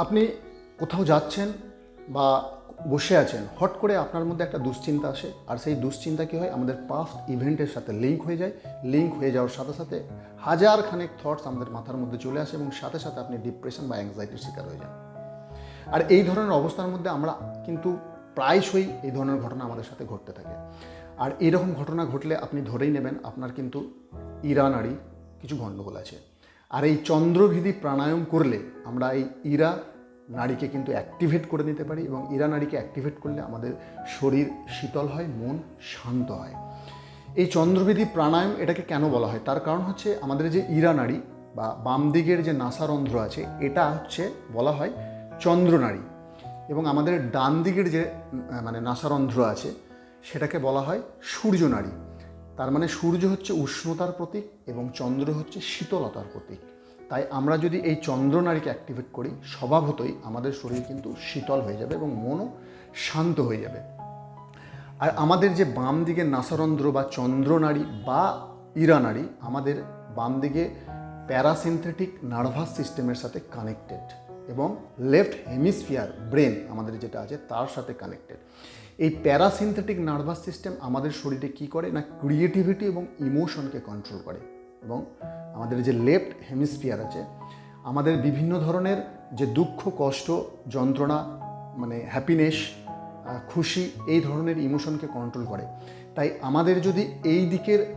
আপনি কোথাও যাচ্ছেন বা বসে আছেন, হট করে আপনার মধ্যে একটা দুশ্চিন্তা আসে। আর সেই দুশ্চিন্তা কী হয়? আমাদের পাস্ট ইভেন্টের সাথে লিঙ্ক হয়ে যায়। লিঙ্ক হয়ে যাওয়ার সাথে সাথে হাজার খানেক থটস আমাদের মাথার মধ্যে চলে আসে এবং সাথে সাথে আপনি ডিপ্রেশন বা অ্যাংজাইটির শিকার হয়ে যান। আর এই ধরনের অবস্থার মধ্যে আমরা কিন্তু প্রায়শই এই ধরনের ঘটনা আমাদের সাথে ঘটতে থাকে। আর এইরকম ঘটনা ঘটলে আপনি ধরেই নেবেন আপনার কিন্তু ইরা নারী কিছু গণ্ডগোল আছে। আর এই চন্দ্রভিধি প্রাণায়াম করলে আমরা এই ইরা নারীকে কিন্তু অ্যাক্টিভেট করে নিতে পারি এবং ইরা নারীকে অ্যাক্টিভেট করলে আমাদের শরীর শীতল হয়, মন শান্ত হয়। এই চন্দ্রবিধি প্রাণায়াম এটাকে কেন বলা হয়? তার কারণ হচ্ছে আমাদের যে ইরা নাড়ি বা বাম দিকের যে নাসারন্ধ্র আছে, এটা হচ্ছে বলা হয় চন্দ্রনাড়ী এবং আমাদের ডান দিকের যে মানে নাসারন্ধ্র আছে, সেটাকে বলা হয় সূর্য নাড়ী। তার মানে সূর্য হচ্ছে উষ্ণতার প্রতীক এবং চন্দ্র হচ্ছে শীতলতার প্রতীক। তাই আমরা যদি এই চন্দ্রনারীকে অ্যাক্টিভেট করি, স্বভাবতই আমাদের শরীর কিন্তু শীতল হয়ে যাবে এবং মনও শান্ত হয়ে যাবে। আর আমাদের যে বাম দিকে নাসারন্ধ্র বা চন্দ্রনাড়ী বা ইরানাড়ি আমাদের বাম দিকে প্যারাসিনথেটিক নার্ভাস সিস্টেমের সাথে কানেক্টেড এবং লেফট হেমিসফিয়ার ব্রেন আমাদের যেটা আছে, তার সাথে কানেক্টেড এই প্যারাসিনথেটিক নার্ভাস সিস্টেম আমাদের শরীরে কি করে? না ক্রিয়েটিভিটি এবং ইমোশনকে কন্ট্রোল করে। এবং আমাদের যে লেফট হেমিসফিয়ার আছে, আমাদের বিভিন্ন ধরনের যে দুঃখ, কষ্ট, যন্ত্রণা মানে হ্যাপিনেস খুশি, এই ধরনের ইমোশনকে কন্ট্রোল করে। তাই আমাদের যদি এই দিকের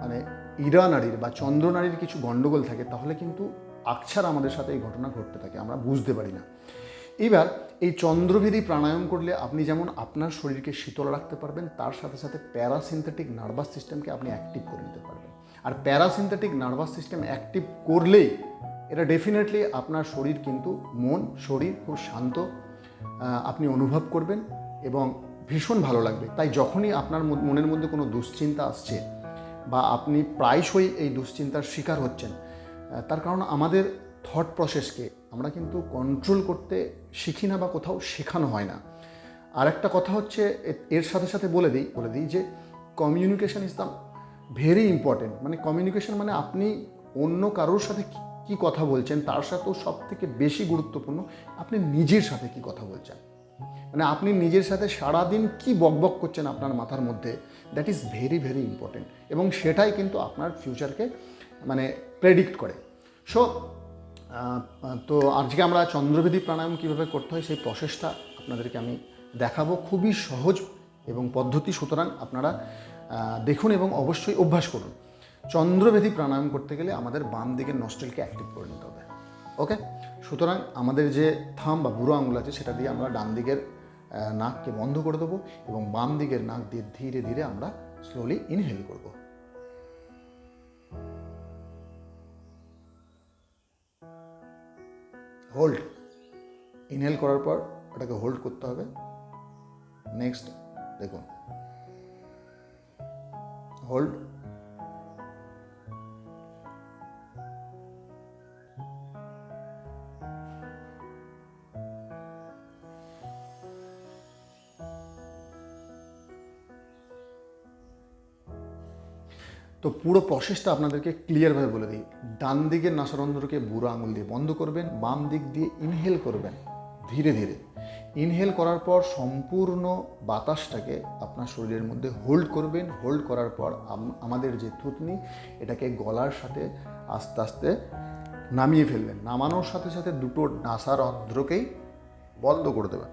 মানে ইরা নারীর বা চন্দ্র নারীর কিছু গণ্ডগোল থাকে, তাহলে কিন্তু আকছার আমাদের সাথে এই ঘটনা ঘটতে থাকে। আমরা বুঝতে পারি না। এবার এই চন্দ্রভেদী প্রাণায়াম করলে আপনি যেমন আপনার শরীরকে শীতল রাখতে পারবেন, তার সাথে সাথে প্যারাসিনথেটিক নার্ভাস সিস্টেমকে আপনি অ্যাক্টিভ করে নিতে পারবেন। আর প্যারাসিনথেটিক নার্ভাস সিস্টেম অ্যাক্টিভ করলেই এটা ডেফিনেটলি আপনার শরীর কিন্তু মন, শরীর খুব শান্ত আপনি অনুভব করবেন এবং ভীষণ ভালো লাগবে। তাই যখনই আপনার মনের মধ্যে কোনো দুশ্চিন্তা আসছে বা আপনি প্রায়শই এই দুশ্চিন্তার শিকার হচ্ছেন তার কারণ আমাদের থট প্রসেসকে আমরা কিন্তু কন্ট্রোল করতে শিখি না বা কোথাও শেখানো হয় না। আর একটা কথা হচ্ছে, এর সাথে সাথে বলে দিই বলে দিই যে communication is the very important মানে কমিউনিকেশন মানে আপনি অন্য কারোর সাথে কি- কথা বলছেন, তার সাথেও সব থেকে বেশি গুরুত্বপূর্ণ আপনি নিজের সাথে কি কথা বলছেন। মানে আপনি নিজের সাথে সারাদিন কি বকবক করছেন আপনার মাথার মধ্যে that is very very important এবং সেটাই কিন্তু আপনার ফিউচারকে মানে প্রেডিক্ট করে। সো তো আজকে আমরা চন্দ্রভেদী প্রাণায়াম কীভাবে করতে হয় সেই প্রসেসটা আপনাদেরকে আমি দেখাবো। খুবই সহজ এবং পদ্ধতি, সুতরাং আপনারা দেখুন এবং অবশ্যই অভ্যাস করুন। চন্দ্রভেদী প্রাণায়াম করতে গেলে আমাদের বাম দিকের নস্টেলকে অ্যাক্টিভ করে নিতে হবে। ওকে? সুতরাং আমাদের যে থাম বা বুড়ো আঙুল আছে, সেটা দিয়ে আমরা ডান দিকের নাককে বন্ধ করে দেবো এবং বাম দিকের নাক দিয়ে ধীরে ধীরে আমরা স্লোলি ইনহেল করব। হোল্ড ইনহেল করার পর ওটাকে হোল্ড করতে হবে। নেক্সট দেখুন। হোল্ড তো পুরো প্রসেসটা আপনাদেরকে ক্লিয়ারভাবে বলে দিই। ডান দিকের নাসারন্ধ্রকে বুড়ো আঙুল দিয়ে বন্ধ করবেন, বাম দিক দিয়ে ইনহেল করবেন ধীরে ধীরে। ইনহেল করার পর সম্পূর্ণ বাতাসটাকে আপনার শরীরের মধ্যে হোল্ড করবেন। হোল্ড করার পর আম- আমাদের যে থুতনি, এটাকে গলার সাথে আস্তে আস্তে নামিয়ে ফেলবেন। নামানোর সাথে সাথে দুটো নাসার অন্ধ্রকেই বন্ধ করে দেবেন।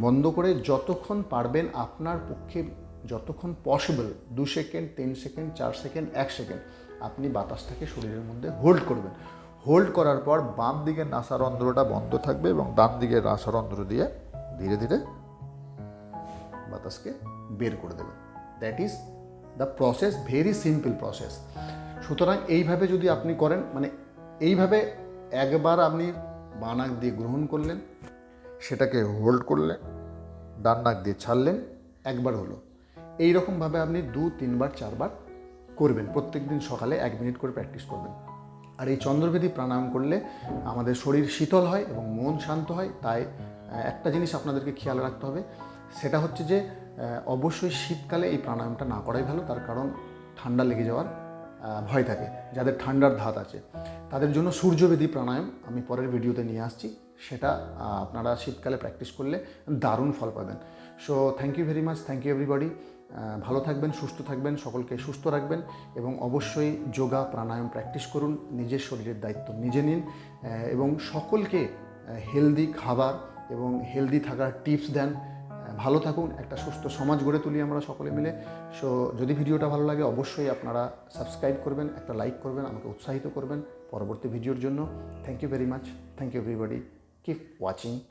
বন্ধ করে যতক্ষণ পারবেন আপনার পক্ষে যতক্ষণ পসিবল দু সেকেন্ড, তিন সেকেন্ড, চার সেকেন্ড, এক সেকেন্ড আপনি বাতাসটাকে শরীরের মধ্যে হোল্ড করবেন। হোল্ড করার পর বাম দিকের নাসারন্ধ্রটা বন্ধ থাকবে এবং ডান দিকের নাসারন্ধ্র দিয়ে ধীরে ধীরে বাতাসকে বের করে দেবেন। That is the process very simple process সুতরাং এইভাবে যদি আপনি করেন মানে এইভাবে একবার আপনি বানাক দিয়ে গ্রহণ করলেন, সেটাকে হোল্ড করলেন, ডান নাক দিয়ে ছাড়লেন, একবার হলো। এই রকমভাবে আপনি দু, তিনবার, চারবার করবেন। প্রত্যেক দিন সকালে এক মিনিট করে প্র্যাকটিস করবেন। আর এই চন্দ্রবেদী প্রাণায়াম করলে আমাদের শরীর শীতল হয় এবং মন শান্ত হয়। তাই একটা জিনিস আপনাদেরকে খেয়াল রাখতে হবে, সেটা হচ্ছে যে অবশ্যই শীতকালে এই প্রাণায়ামটা না করাই ভালো। তার কারণ ঠান্ডা লেগে যাওয়ার ভয় থাকে, যাদের ঠান্ডার ধাত আছে। তাদের জন্য সূর্যবেদী প্রাণায়াম আমি পরের ভিডিওতে নিয়ে আসছি। সেটা আপনারা শীতকালে প্র্যাকটিস করলে দারুণ ফল পাবেন। So thank you very much thank you everybody ভালো থাকবেন, সুস্থ থাকবেন, সকলকে সুস্থ রাখবেন এবং অবশ্যই যোগা, প্রাণায়াম প্র্যাকটিস করুন, নিজের শরীরের দায়িত্ব নিজে নিন এবং সকলকে হেলদি খাবার এবং হেলদি থাকার টিপস দেন। ভালো থাকুন, একটা সুস্থ সমাজ গড়ে তুলি আমরা সকলে মিলে। সো যদি ভিডিওটা ভালো লাগে অবশ্যই আপনারা সাবস্ক্রাইব করবেন, একটা লাইক করবেন, আমাকে উৎসাহিত করবেন পরবর্তী ভিডিওর জন্য। Thank you very much thank you everybody Keep watching.